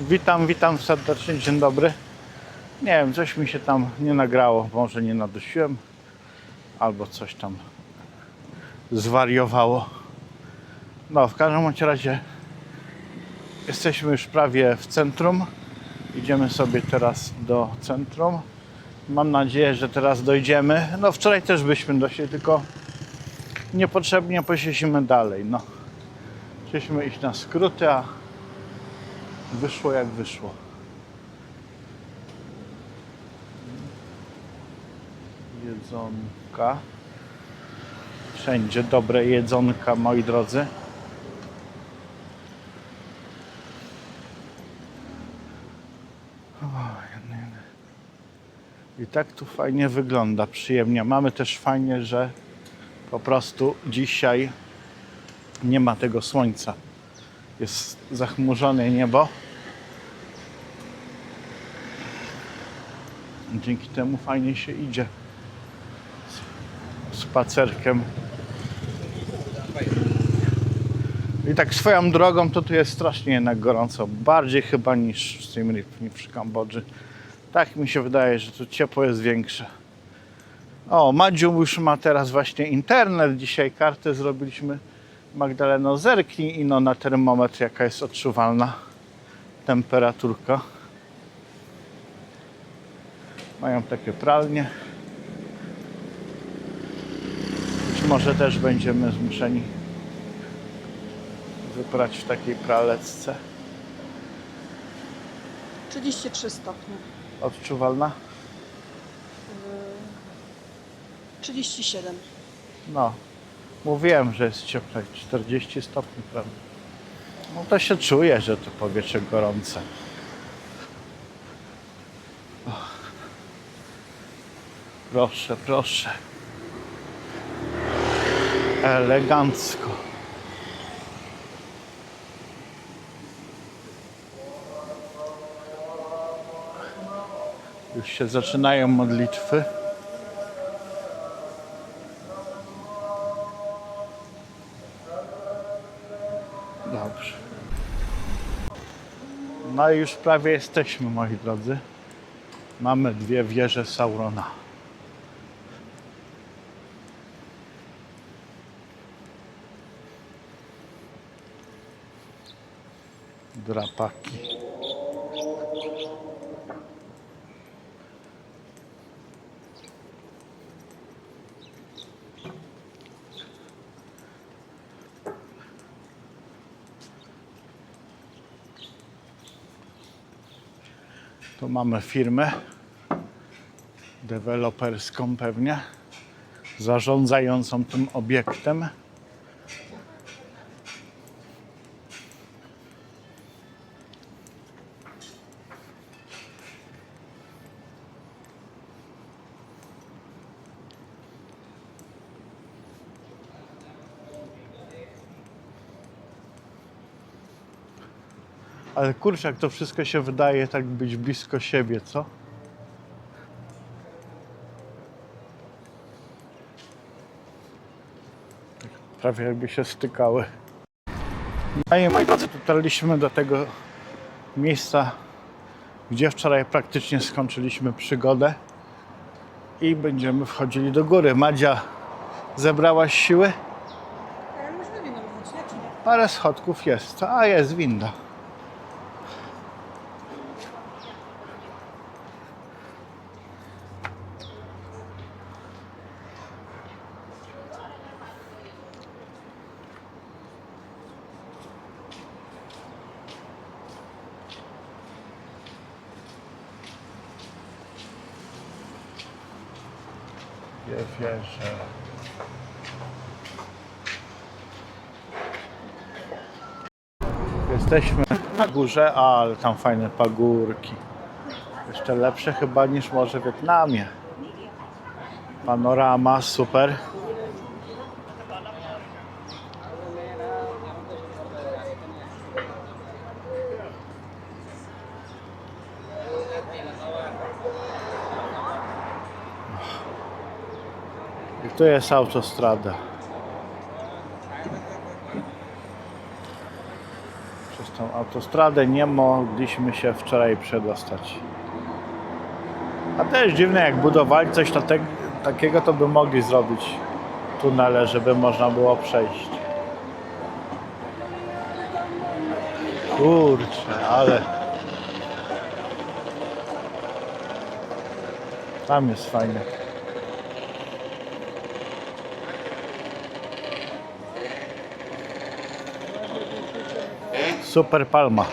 Witam, witam serdecznie, dzień dobry. Nie wiem, coś mi się tam nie nagrało, może nie nadusiłem, albo coś tam zwariowało. No, w każdym razie jesteśmy już prawie w centrum. Idziemy sobie teraz do centrum. Mam nadzieję, że teraz dojdziemy. No, wczoraj też byśmy doszli, tylko niepotrzebnie poszliśmy dalej. No, chcieliśmy iść na skróty, a wyszło jak wyszło. Jedzonka. Wszędzie dobre jedzonka, moi drodzy. I tak tu fajnie wygląda, przyjemnie. Mamy też fajnie, że po prostu dzisiaj nie ma tego słońca. Jest zachmurzone niebo. Dzięki temu fajnie się idzie z- spacerkiem. I tak swoją drogą to tu jest strasznie jednak gorąco. Bardziej chyba niż w Siem niż w Kambodży. Tak mi się wydaje, że tu ciepło jest większe. O, Madziu już ma teraz właśnie internet. Dzisiaj kartę zrobiliśmy. Magdaleno, zerknij ino na termometr, jaka jest odczuwalna temperaturka. Mają takie pralnie. Być może też będziemy zmuszeni wybrać w takiej pralecce. 33 stopnie. Odczuwalna? 37. No, mówiłem, że jest cieplej, 40 stopni prawie. No to się czuje, że to powietrze gorące. Proszę, proszę. Elegancko. Już się zaczynają modlitwy. Dobrze. No i już prawie jesteśmy, moi drodzy. Mamy dwie wieże Saurona. Drapaki. Tu mamy firmę deweloperską pewnie, zarządzającą tym obiektem. Ale kurczę, jak to wszystko się wydaje tak być blisko siebie, co? Prawie jakby się stykały. No i moi drodzy, dotarliśmy do tego miejsca, gdzie wczoraj praktycznie skończyliśmy przygodę i będziemy wchodzili do góry. Madzia, zebrałaś siły? Ale można winno wrócić, nie? Parę schodków jest, a jest winda. Wierzę. Jesteśmy na górze, ale tam fajne pagórki. Jeszcze lepsze chyba niż może w Wietnamie. Panorama super. Tu jest autostrada. Przez tą autostradę nie mogliśmy się wczoraj przedostać. A też dziwne, jak budowali coś tate- takiego, to by mogli zrobić tunele, żeby można było przejść. Kurczę, ale tam jest fajnie. Super Palma.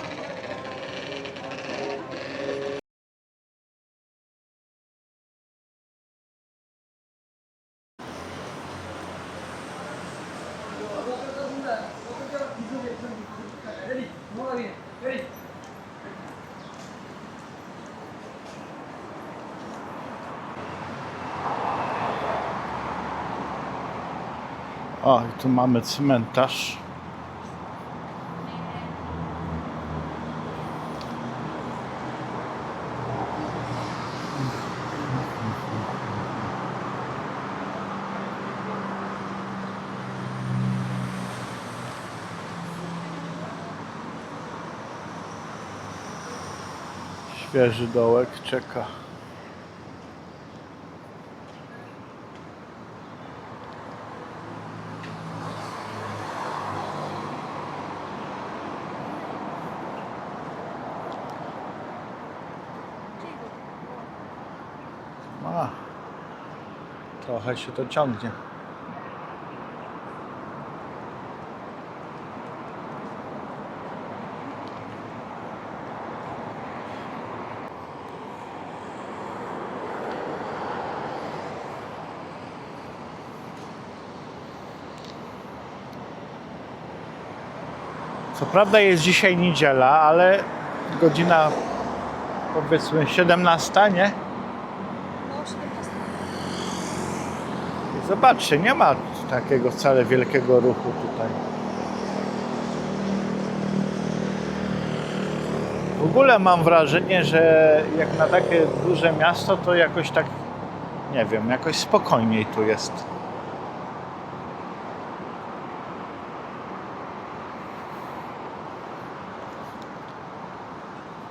O, tu mamy cmentarz. Świeży dołek czeka. Trochę się to ciągnie. Co prawda jest dzisiaj niedziela, ale godzina powiedzmy 17, nie? No, 17. I Zobaczcie, nie ma takiego wcale wielkiego ruchu tutaj. W ogóle mam wrażenie, że jak na takie duże miasto, to jakoś tak, nie wiem, jakoś spokojniej tu jest.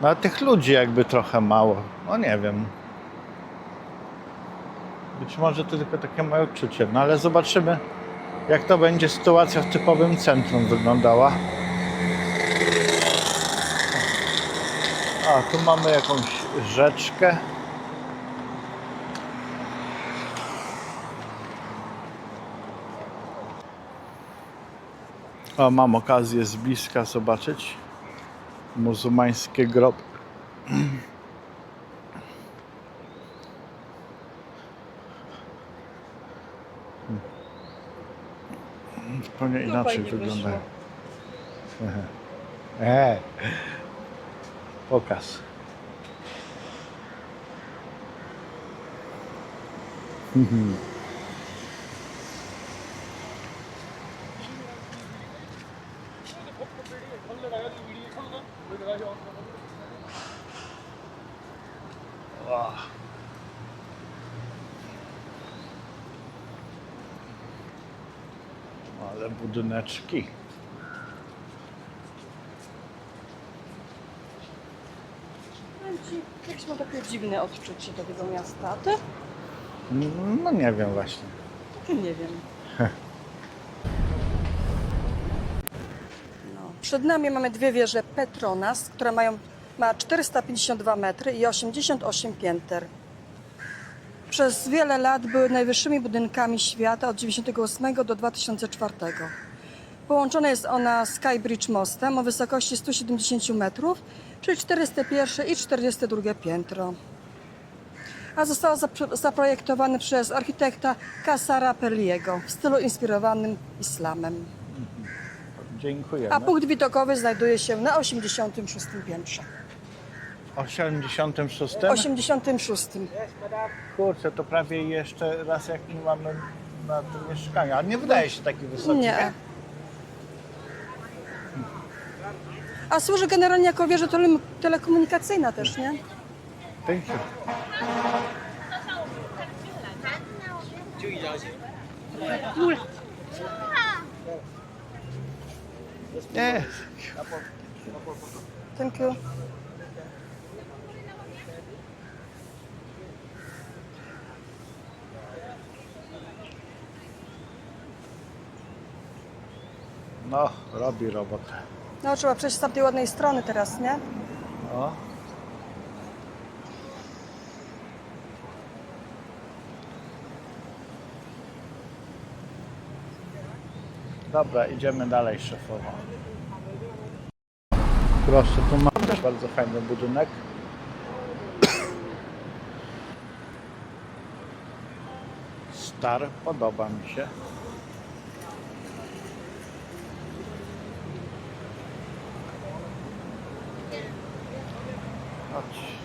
No a tych ludzi jakby trochę mało. No nie wiem. Być może to tylko takie moje odczucie, no ale zobaczymy, jak to będzie sytuacja w typowym centrum wyglądała. A, tu mamy jakąś rzeczkę. O, mam okazję z bliska zobaczyć muzułmańskie groby. Zupełnie inaczej wyglądają. E, pokaz. Ale budyneczki. Powiem ci, Jakieś mam takie dziwne odczucie do tego miasta. A ty? No nie wiem właśnie. Nie wiem. Przed nami mamy dwie wieże Petronas, które mają, ma 452 metry i 88 pięter. Przez wiele lat były najwyższymi budynkami świata od 1998 do 2004. Połączona jest ona Skybridge mostem o wysokości 170 metrów, czyli 401 i 42 piętro. A została zapr- zaprojektowana przez architekta Kasara Perliego w stylu inspirowanym islamem. Dziękujemy. A punkt widokowy znajduje się na 86 piętrze. 86. 86. Kurczę, to prawie jeszcze raz jak my mamy na tym mieszkaniu. Ale nie wydaje się taki wysoki. Nie. A służy generalnie jako wieża tele- telekomunikacyjna też, nie? Thank you. Nie. Thank you. No, robi robotę. No trzeba przejść z tamtej ładnej strony teraz, nie? O. Dobra, idziemy dalej, szefowo. Proszę, tu mam też bardzo fajny budynek. Star, podoba mi się. Chodź.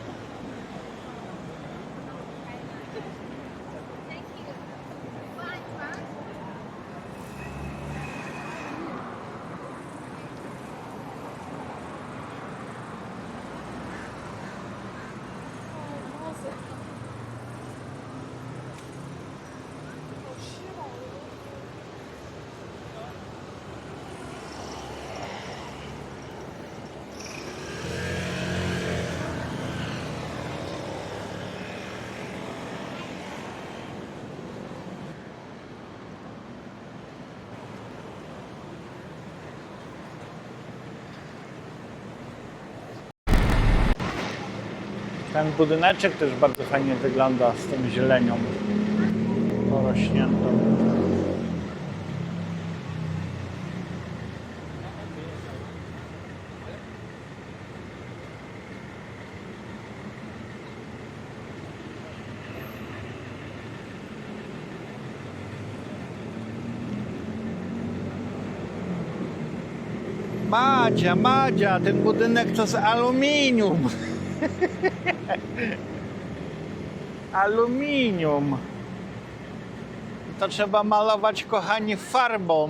Ten budyneczek też bardzo fajnie wygląda z tą zielenią porośniętą. Madzia, Madzia, ten budynek to z aluminium. Aluminium. To trzeba malować, kochani, farbą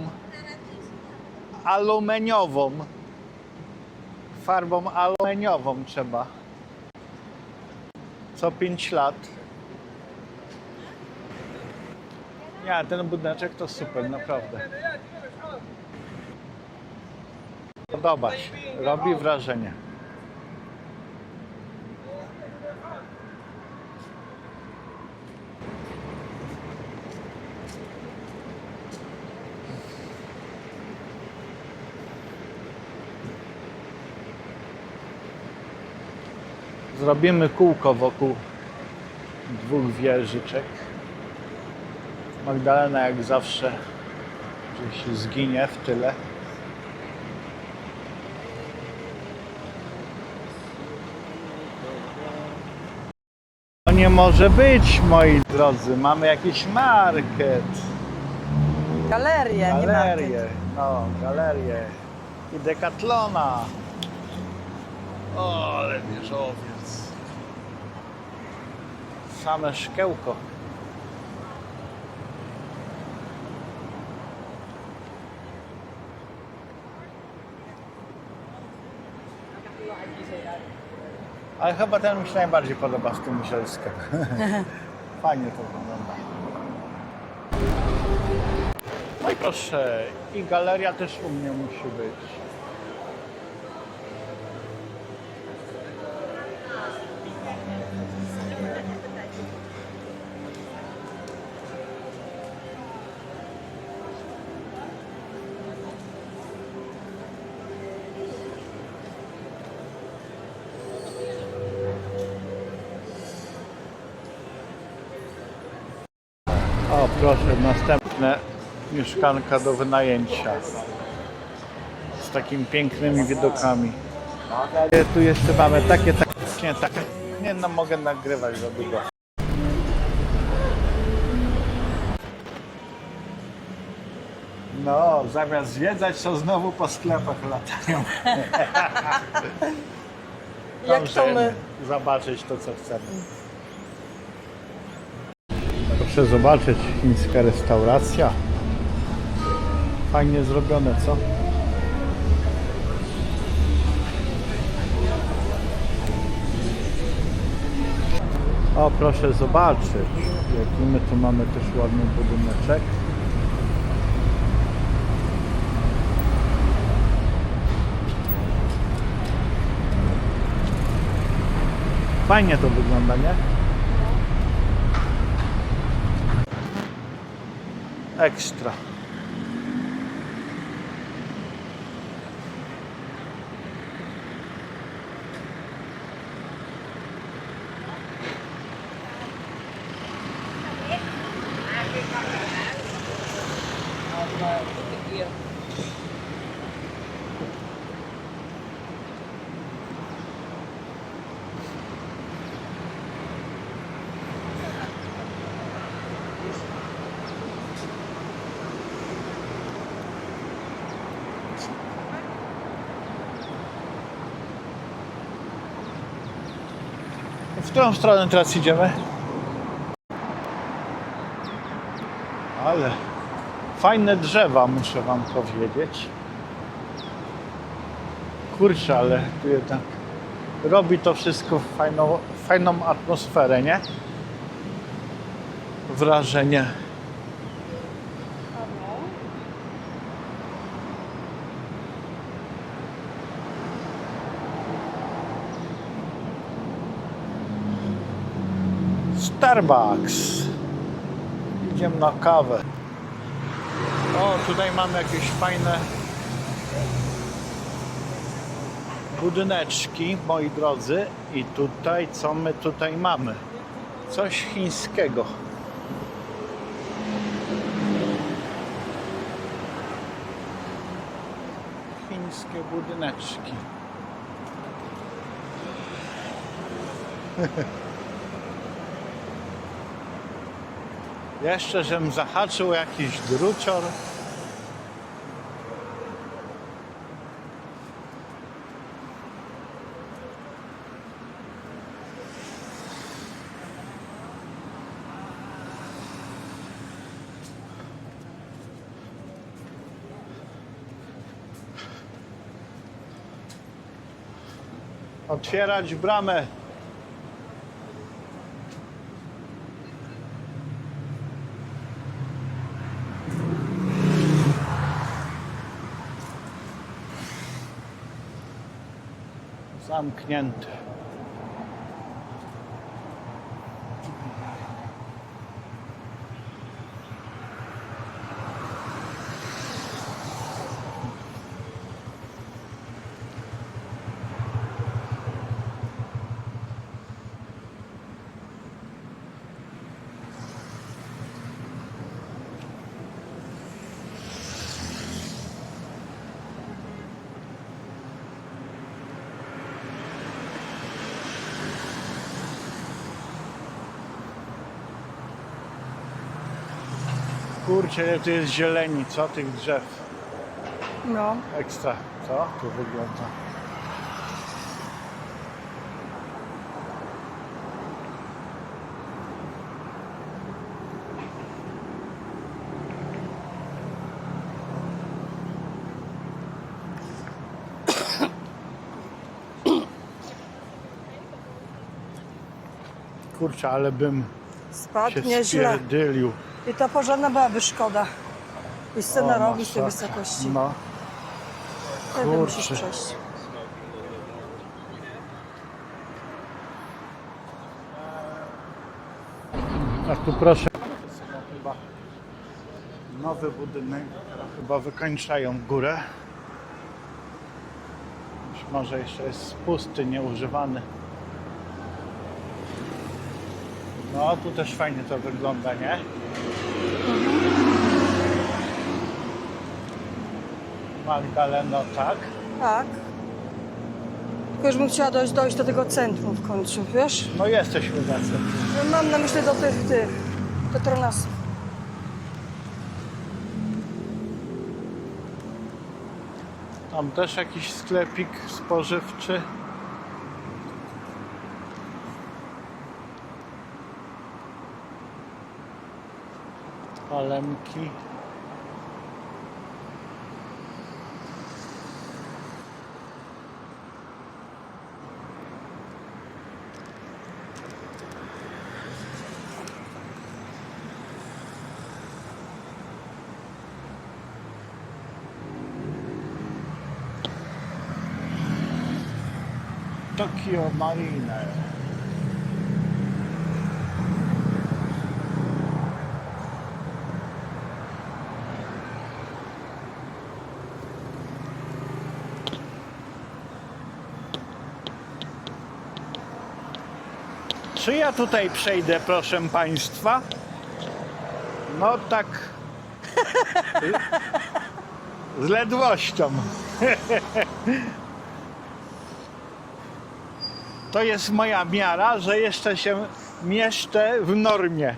aluminiową. Farbą aluminiową trzeba. Co 5 lat. Ja, ten budyneczek to super, naprawdę. Podoba się. Robi wrażenie. Zrobimy kółko wokół dwóch wieżyczek. Magdalena jak zawsze gdzieś zginie w tyle. To nie może być, moi drodzy. Mamy jakiś market. Galerię, nie Galerię. market. No, galerię. I Decathlona. O, ale wieżowiec. Same szkiełko. Ale chyba ten mi się najbardziej podoba z tym Zielskiem. Fajnie to wygląda. No i proszę, i galeria też u mnie musi być. Proszę, następne mieszkanka do wynajęcia. Z takimi pięknymi widokami. Tu jeszcze mamy takie, takie, nie, takie, nie no, mogę nagrywać za długo. No, zamiast zwiedzać, to znowu po sklepach latają. Jak to my? Zobaczyć to, co chcemy. Proszę zobaczyć, chińska restauracja. Fajnie zrobione, co? O, proszę zobaczyć, jaki my tu mamy też ładny budyneczek. Fajnie to wygląda, nie? Ekstra. W którą stronę teraz idziemy? Ale fajne drzewa, muszę Wam powiedzieć. Kurczę, ale tu jednak robi to wszystko fajną, fajną atmosferę, nie? Wrażenie. Starbucks. Idziemy na kawę. O, tutaj mamy jakieś fajne budyneczki, moi drodzy. I tutaj, co my tutaj mamy? Coś chińskiego. Chińskie budyneczki. Jeszcze, żem zahaczył jakiś drucior. Otwierać bramę. Zamknięte. Kurczę, ile tu jest zieleni, co? Tych drzew. No. Ekstra. Co? Tu wygląda. Kurczę, ale bym Spadł się spierdylił. I to porządna byłaby szkoda. I scenę O, robi z tej wysokości. No. Wtedy musisz kurczę. przejść. A tu proszę. Chyba nowy budynek. Chyba wykańczają górę. Być może jeszcze jest pusty, nieużywany. No, tu też fajnie to wygląda, nie? Magdaleno, tak? Tak. Tylko już bym chciała dojść, dojść do tego centrum w końcu, wiesz? No jesteśmy na centrum. No, Mam na myśli do tych, tych Petronasów. Tam też jakiś sklepik spożywczy. Palemki. Tokyo Marine. Czy ja tutaj przejdę, proszę Państwa? No tak. Z ledwością. To jest moja miara, że jeszcze się mieszczę w normie.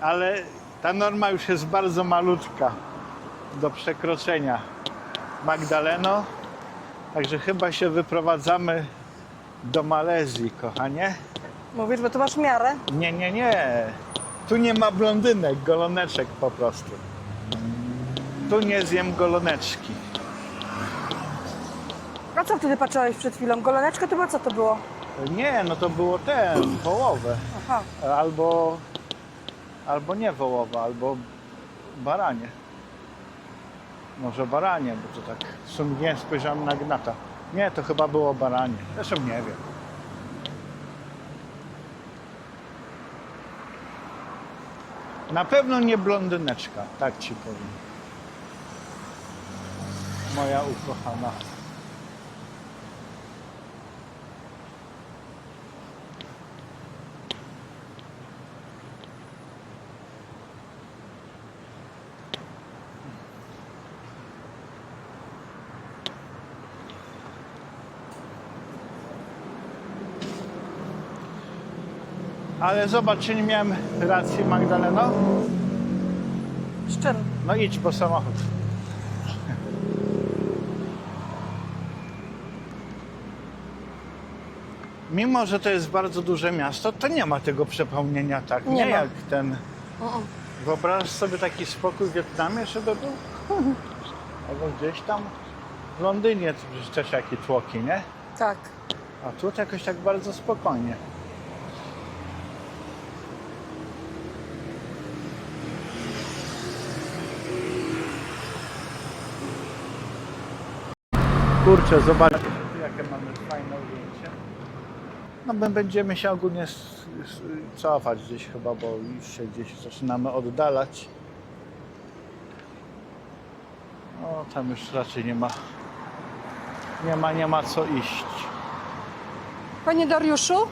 Ale ta norma już jest bardzo malutka do przekroczenia. Magdaleno. Także chyba się wyprowadzamy do Malezji, kochanie. Mówisz, bo tu masz miarę? Nie, nie, nie. Tu nie ma blondynek, goloneczek po prostu. Tu nie zjem goloneczki. A co wtedy patrzyłeś przed chwilą? Goloneczka to było co to było? Nie, no to było ten, wołowe. Aha. Albo, albo nie wołowe, albo baranie. Może baranie, bo to tak w sumie nie spojrzałem na gnata. Nie, to chyba było baranie. Zresztą nie wiem. Na pewno nie blondyneczka, tak ci powiem. Moja ukochana. Ale zobacz, czy nie miałem racji, Magdaleno? Z czym? No idź, bo samochód. Mimo, że to jest bardzo duże miasto, to nie ma tego przepełnienia tak. Nie Nie, ma. jak ten. Wyobrażasz sobie taki spokój w Wietnamie, żeby był? Albo gdzieś tam w Londynie to przecież też jakie tłoki, nie? Tak. A tu to jakoś tak bardzo spokojnie. Kurczę, zobaczcie, jakie mamy fajne ujęcie. No my będziemy się ogólnie cofać gdzieś chyba, bo już się gdzieś zaczynamy oddalać. O, tam już raczej nie ma, nie ma, nie ma co iść. Panie Dariuszu?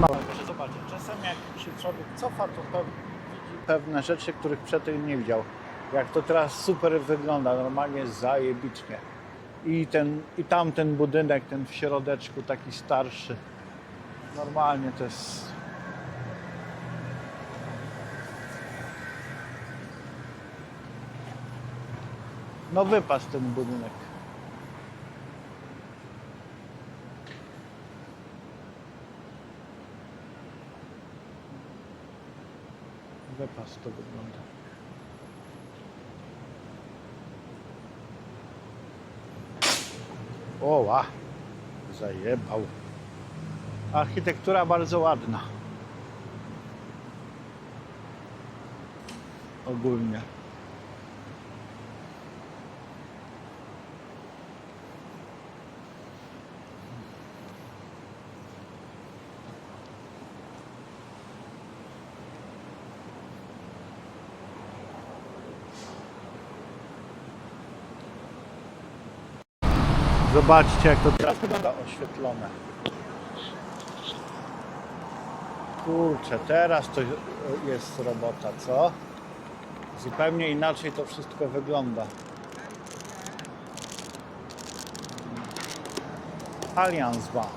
No. Proszę zobaczyć, czasem jak się człowiek cofa, to widzi pewne rzeczy, których przedtem nie widział. Jak to teraz super wygląda, normalnie zajebicznie. I, ten, I tamten budynek, ten w środeczku, taki starszy. Normalnie to jest... No wypas ten budynek. Wypas to wygląda. Oła, zajebał. Architektura bardzo ładna. Ogólnie. Zobaczcie, jak to teraz wygląda oświetlone. Kurczę, teraz to jest robota, co? Zupełnie inaczej to wszystko wygląda. Allianz Bank.